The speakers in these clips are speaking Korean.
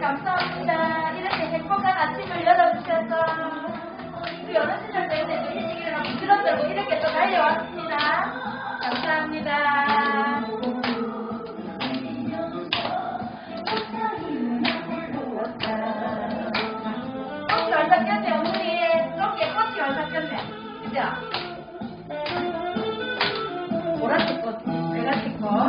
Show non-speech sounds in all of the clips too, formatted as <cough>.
감사합니다. 이렇게 행복한 아침을 열어주셔서 우리 어느 시절 때문에 또 일찍 일어나고 부드럽다고 이렇게 또 달려왔습니다. 감사합니다. 보라색 거, 빨간색 거.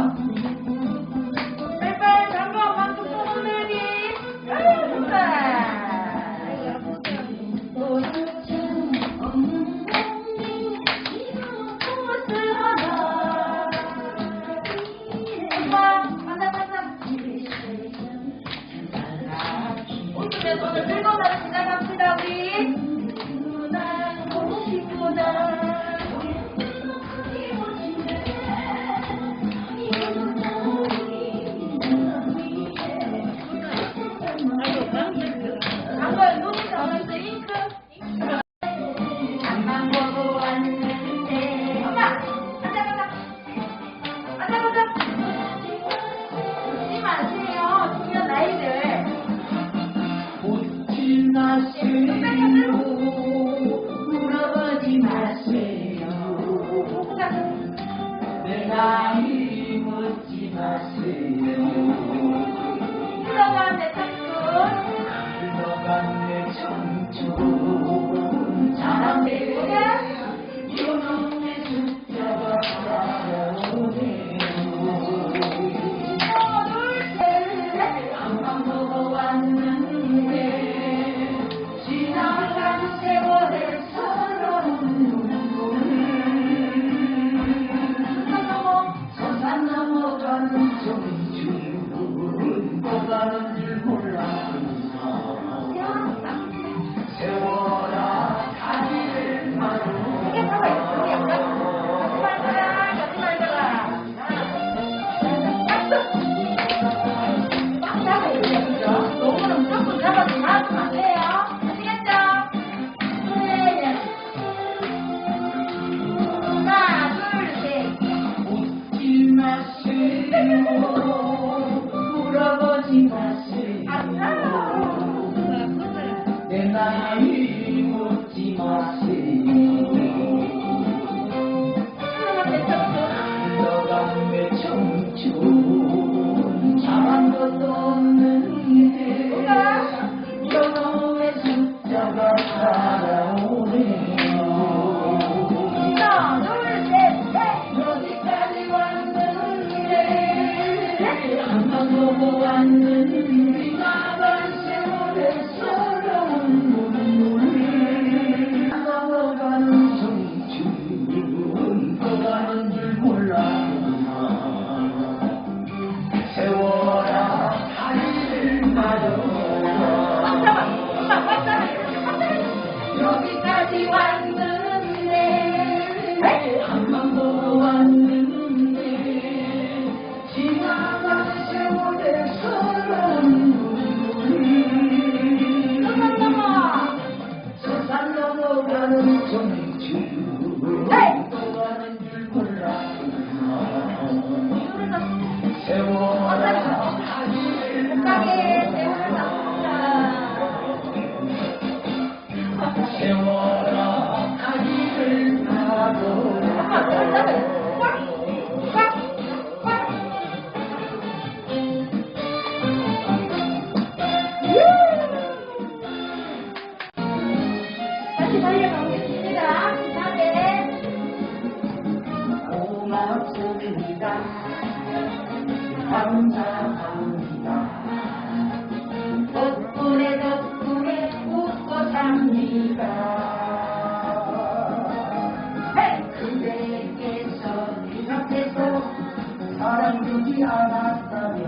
사랑주지 않았다면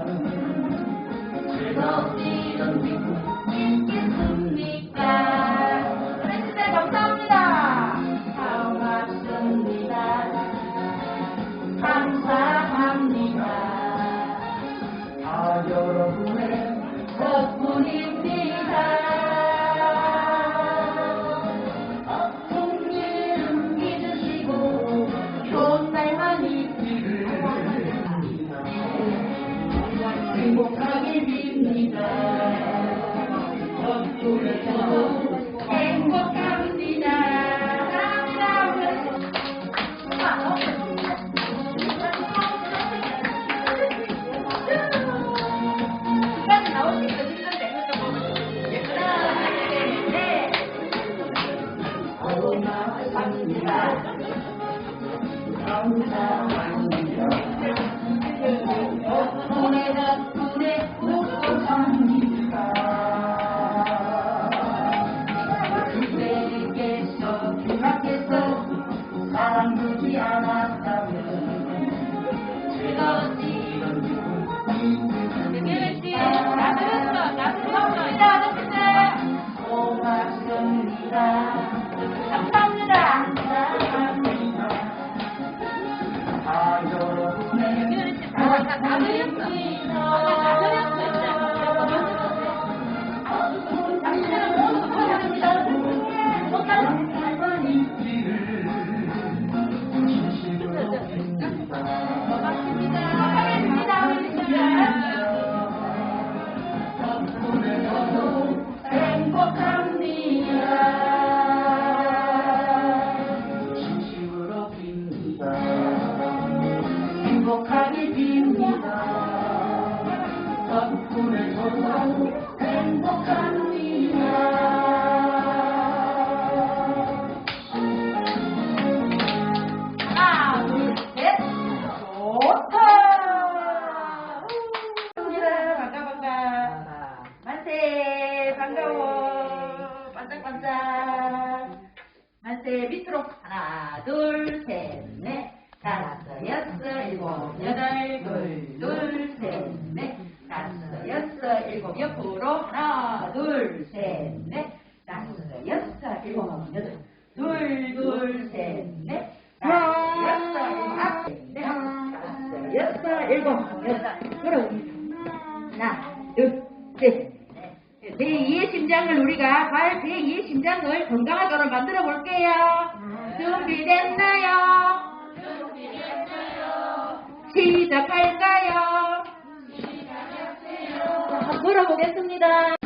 제가 없이 이런 미국 행복하게 빕니다. 제2의 심장을 우리가 말 제2의 심장을 건강하도록 만들어 볼게요. 준비됐나요? 준비됐나요? 시작할까요? 시작하세요. 물어보겠습니다.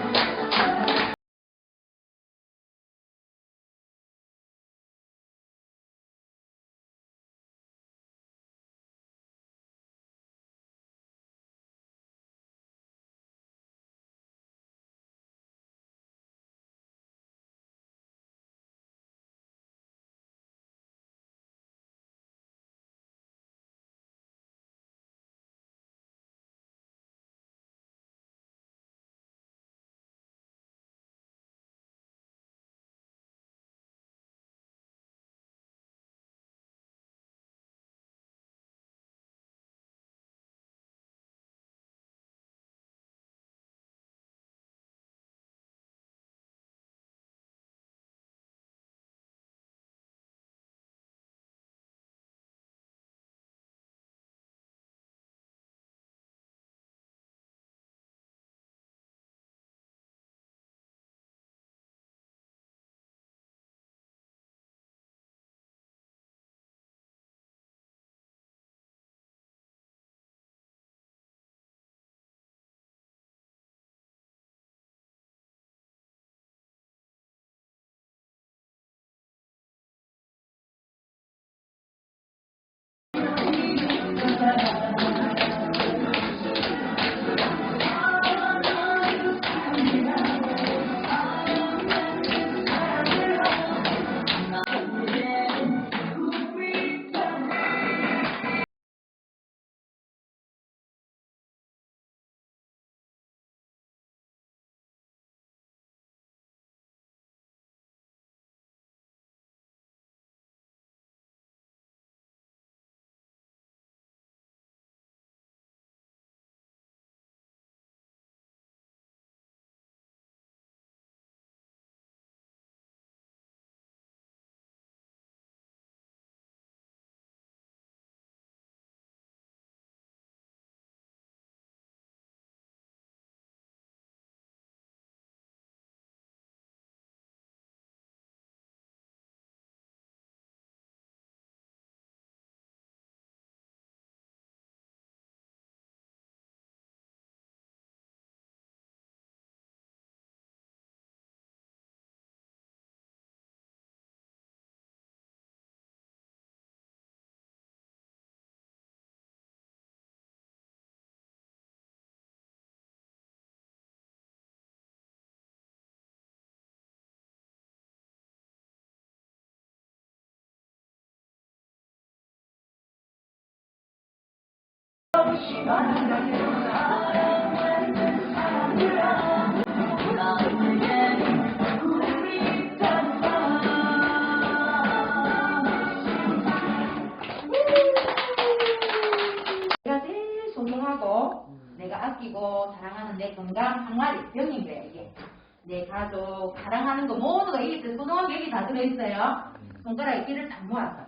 내가 제일 소중하고 내가 아끼고 사랑하는 내 건강 항아리 병인 거야 이게 내 가족 사랑하는 거 모두가 이게 다 소중한 게 여기 다 들어있어요. 손가락에 끼를 딱 모아서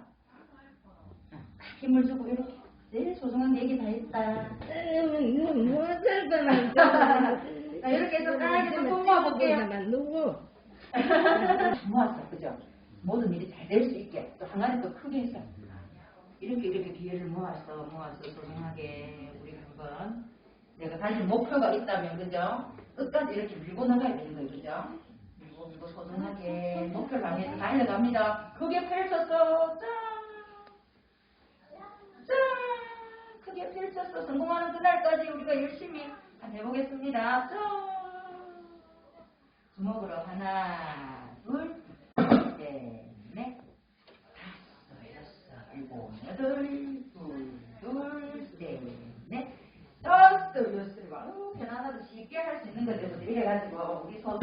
힘을 주고 이렇게 소중한 게 여기 다 있다. <laughs> 자, 이렇게 해서 깔게 좀 모아볼게요. 누구? 모았어 <laughs> 그죠? 모든 일이 잘 될 수 있게. 또 항아리 또 크게 해서. 이렇게 이렇게 기회를 모아서 모아서 소중하게 우리 한번. 내가 사실 목표가 있다면 그죠? 끝까지 이렇게 밀고 나가야 되는 거예요 그죠? 밀고 밀고 소중하게 목표를 향해서 달려갑니다. 크게 펼쳤어 짠! 짠! 펼쳤어 성공하는 그날까지 우리가 열심히 해보겠습니다 짠! 주먹으로 하나 둘 셋, 넷, 다섯, 여섯, 일곱, 여덟, 둘, 둘, 셋, 넷, 다섯, 여섯, 일곱. 아유, 편안하도 쉽게 할 수 있는 거죠. 이래가지고 우리 손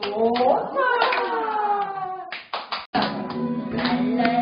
좋다. 하나,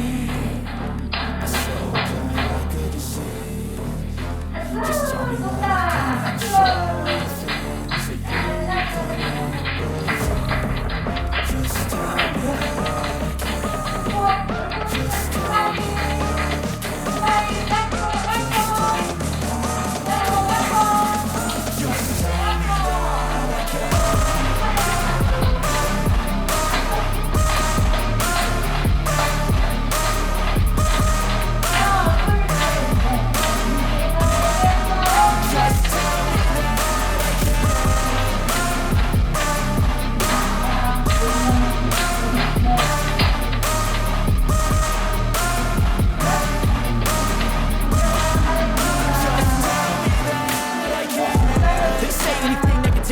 say